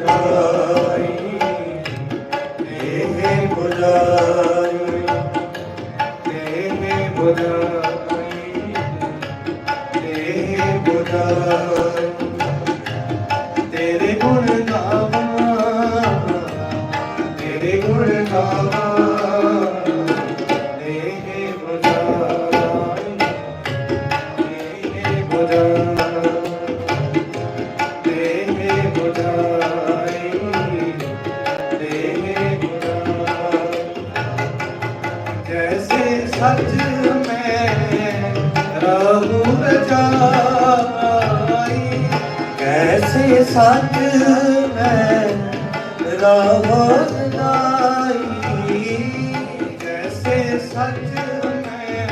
ਦੇਹ ਕੈਸੇ ਸੱਚ ਮੈਂ ਰਹੂ ਰਜਾਈ ਜੈਸੇ ਸੱਚ ਮੈਂ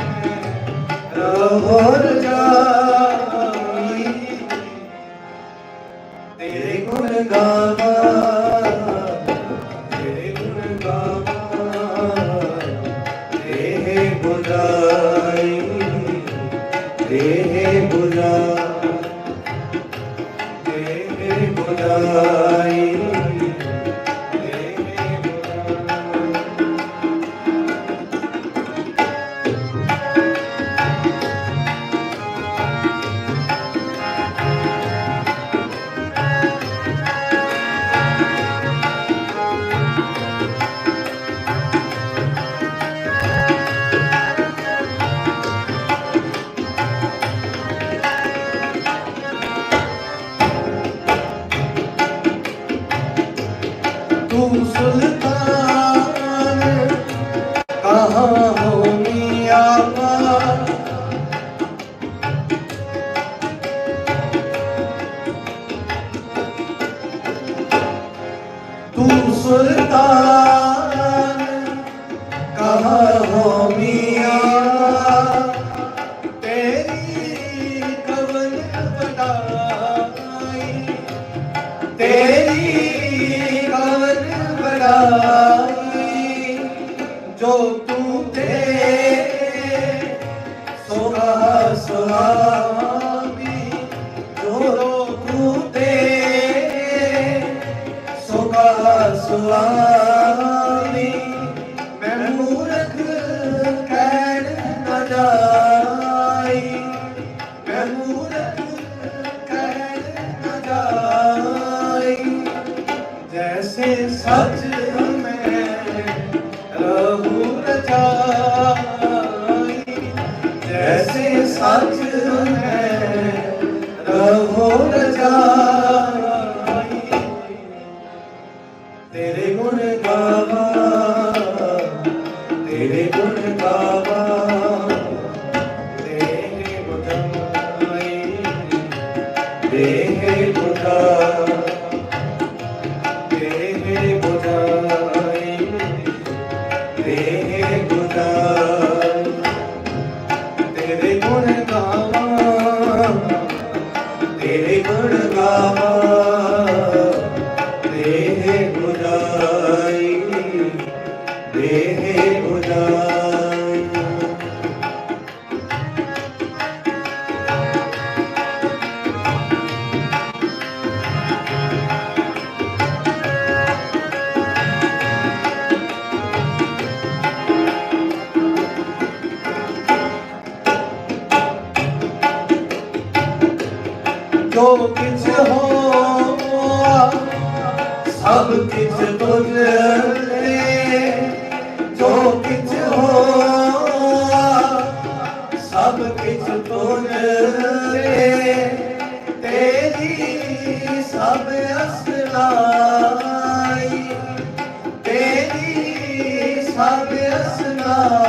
ਰਹੂ ਰਜਾਈ ਤੇਰੇ ਗੁਣ ਗਾਵਾਂ ਤੇਰੇ ਗੁਣ ਬਾਬਾ ਸੁਆਮੀ ਮੈਂ ਮੂਰਖ ਕਹਿਣ ਨਾ ਜਾਈ। ਮੈਂ ਮੂਰਖ ਕਹਿਣ ਨਾ ਜਾਈ। ਜੈਸੇ ਸੱਚ ਮੈਂ ਰਹੂ ਰਜਾਈ ਜੈਸੇ ਸੱਚ ਮੈਂ ਰਹੂ ਕਿਛ ਹੋਆ ਸਭ ਕਿਛ ਤੁਝ ਜੋ ਕਿਛ ਹੋਆ ਸਭ ਕਿਛ ਤੁਝ ਤੇ ਤੇਰੀ ਸਭ ਅਸਲਾਈ, ਤੇਰੀ ਸਭ ਅਸਲਾਈ।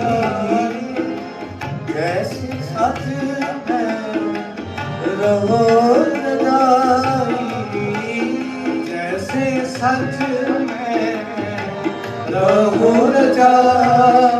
सच में रहो रजाई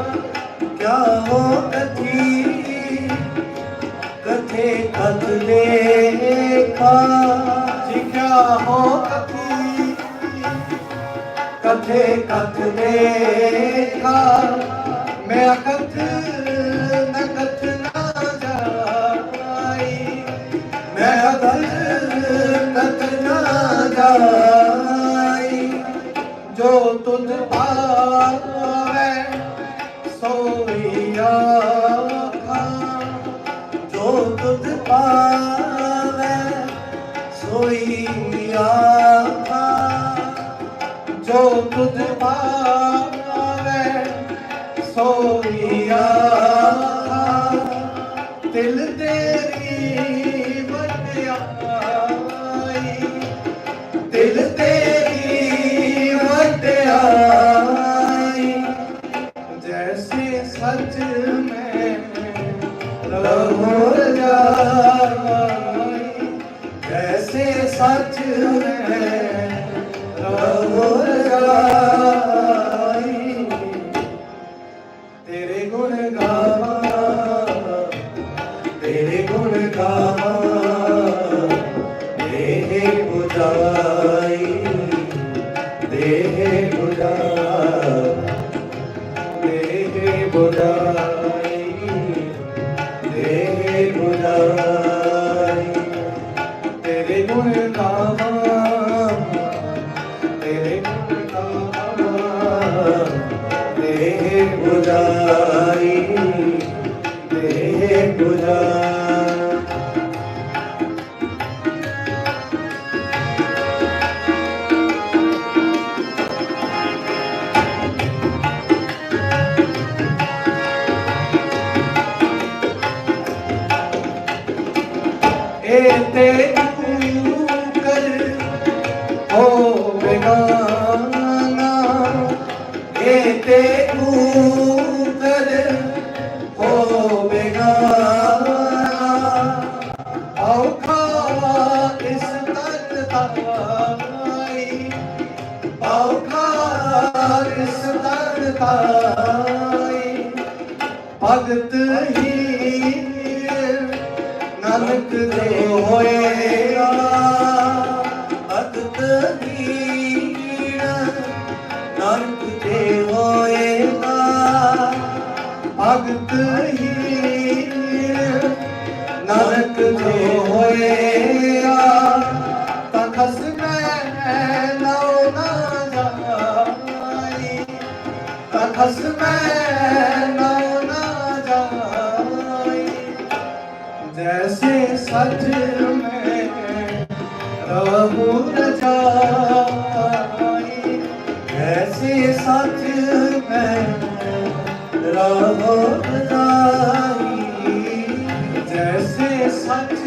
ਜਾਵੋ ਕਥੀ। ਕਥੇ ਕਦ ਦੇਖਾ ਸਿਖਿਆ ਹੋ ਕਥੀ। ਕਥੇ ਕਥ ਦੇਖਾ ਮੈਂ ਅਕਥ ਮੈਂ ਕਥ ਨਾ ਜਾਈ ਮੈਂ ਅਕਥ ਕਥ ਨਾ ਜਾਈ ਜੋ ਤੁਧ ਪਾਰ ਸੋਈਆ ਗੁਣ ਗਾਵਾਂ, ਤੇਰੇ ਗੁਣ ਗਾਵਾਂ। ਦੇਹ ਬੁਝਾਈ ਦੇਹ ਬੁਝਾ ਦੇਹ ਬੁਝਾਈ ਦੇਹ ਬੁਝਾਈ ਤੇਰੇ ਗੁਣ ਗਾਵਾਂ। ਦੇਹ ਤੇ ਦੇਹ ਬੁਝਾਈ ਤਨ ਭਗਤ ਹੀ ਨਾਨਕ ਦੇ ਹੋਏਗਾ ਭਗਤ ਹੀ ਨਾਨਕ ਦੇ ਹੋਏਗਾ ਭਗਤ ਹੀ ਨਾਨਕ ਦੇ ਹੋਏ ਹਸਮੈ ਜਾਈ ਜੈਸੇ ਮੈਂ ਰਹੂ ਰਜਾਈ ਜੈਸੇ ਸੱਚ ਮੈਂ ਰਹੂ ਜੈਸੇ ਸੱਚ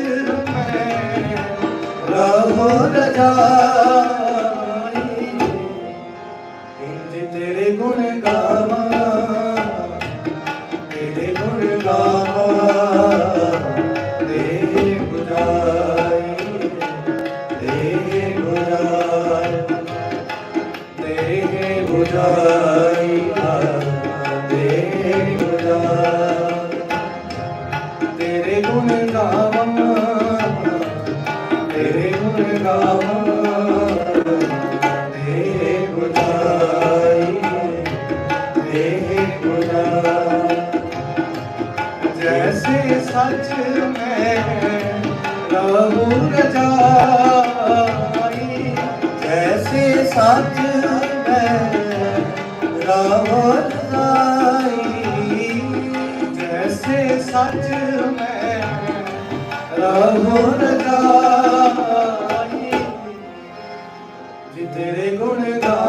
ਮੈਂ ਰਹੂ ਰਜਾਈ ਗੁਣ ਤੇਰੇ ਤੇਰੇ ਗੁਣਾਈ ਜੈਸੇ ਸੱਚ ਮੈਂ ਰਹੂ ਜੈਸੇ ਸੱਚ ਮੈਂ ਰਹੂ ਰਜਾਈ। ਸੱਚ ਮੈਂ ਜੀ ਤੇਰੇ ਗੁਣ ਗਾਵਾਂ